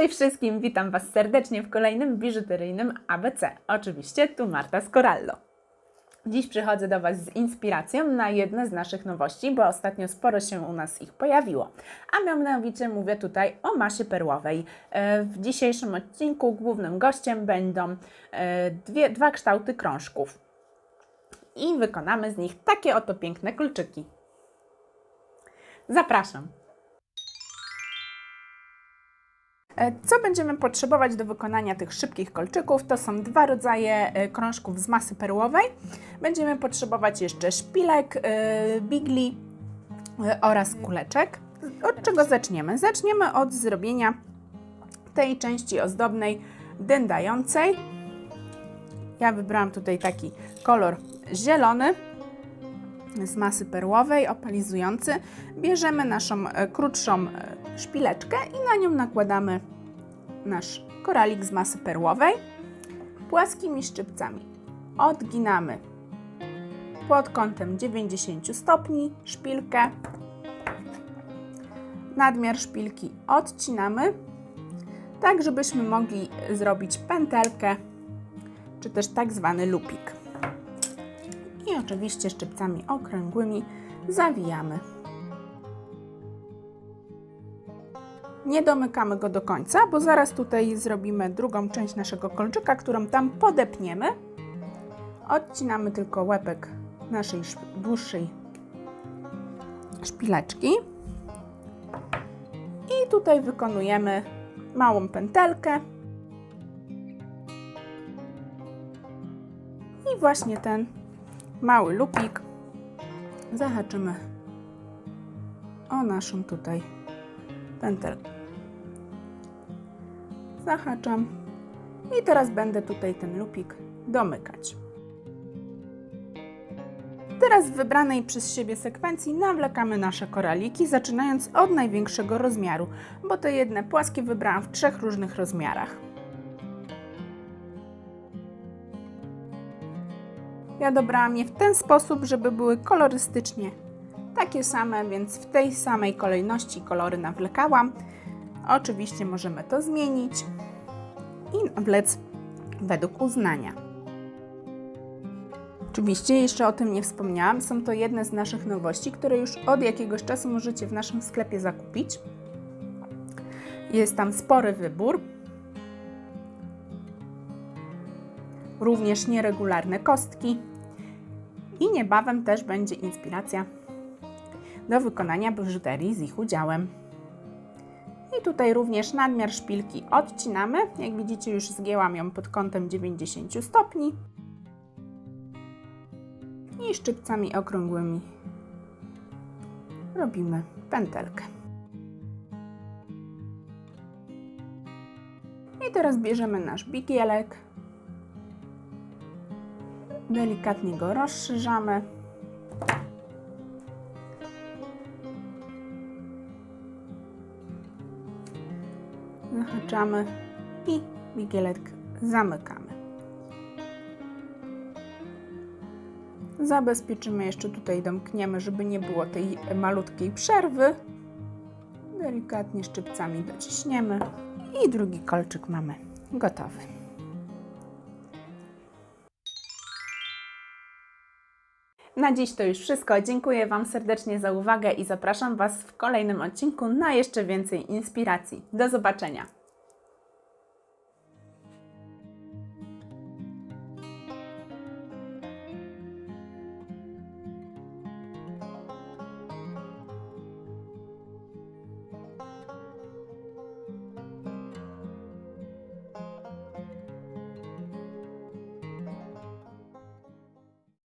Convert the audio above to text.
Cześć wszystkim, witam Was serdecznie w kolejnym biżuteryjnym ABC. Oczywiście tu Marta z Corallo. Dziś przychodzę do Was z inspiracją na jedne z naszych nowości, bo ostatnio sporo się u nas ich pojawiło. A mianowicie mówię tutaj o masie perłowej. E, W dzisiejszym odcinku głównym gościem będą e, dwie, dwa kształty krążków. I wykonamy z nich takie oto piękne kulczyki. Zapraszam! Co będziemy potrzebować do wykonania tych szybkich kolczyków? To są dwa rodzaje e, krążków z masy perłowej. Będziemy potrzebować jeszcze szpilek, e, bigli e, oraz kuleczek. Od czego zaczniemy? Zaczniemy od zrobienia tej części ozdobnej dędającej. Ja wybrałam tutaj taki kolor zielony z masy perłowej, opalizujący. Bierzemy naszą e, krótszą e, szpileczkę i na nią nakładamy nasz koralik z masy perłowej. Płaskimi szczypcami odginamy pod kątem 90 stopni szpilkę. Nadmiar szpilki odcinamy, tak żebyśmy mogli zrobić pętelkę, czy też tak zwany lupik i oczywiście szczypcami okrągłymi zawijamy. Nie domykamy go do końca, bo zaraz tutaj zrobimy drugą część naszego kolczyka, którą tam podepniemy. Odcinamy tylko łepek naszej szp- dłuższej szpileczki. I tutaj wykonujemy małą pętelkę. I właśnie ten mały lupik zahaczymy o naszą tutaj pętelkę. Zahaczam i teraz będę tutaj ten lupik domykać. Teraz w wybranej przez siebie sekwencji nawlekamy nasze koraliki, zaczynając od największego rozmiaru, bo te jedne płaskie wybrałam w trzech różnych rozmiarach. Ja dobrałam je w ten sposób, żeby były kolorystycznie takie same, więc w tej samej kolejności kolory nawlekałam. Oczywiście możemy to zmienić i nawlec według uznania. Oczywiście jeszcze o tym nie wspomniałam, są to jedne z naszych nowości, które już od jakiegoś czasu możecie w naszym sklepie zakupić. Jest tam spory wybór. Również nieregularne kostki. I niebawem też będzie inspiracja do wykonania biżuterii z ich udziałem. I tutaj również nadmiar szpilki odcinamy. Jak widzicie już zgięłam ją pod kątem 90 stopni. I szczypcami okrągłymi robimy pętelkę. I teraz bierzemy nasz bigielek. Delikatnie go rozszerzamy. Zahaczamy i bigielek zamykamy. Zabezpieczymy jeszcze tutaj, domkniemy, żeby nie było tej malutkiej przerwy. Delikatnie szczypcami dociśniemy i drugi kolczyk mamy gotowy. Na dziś to już wszystko. Dziękuję Wam serdecznie za uwagę i zapraszam Was w kolejnym odcinku na jeszcze więcej inspiracji. Do zobaczenia.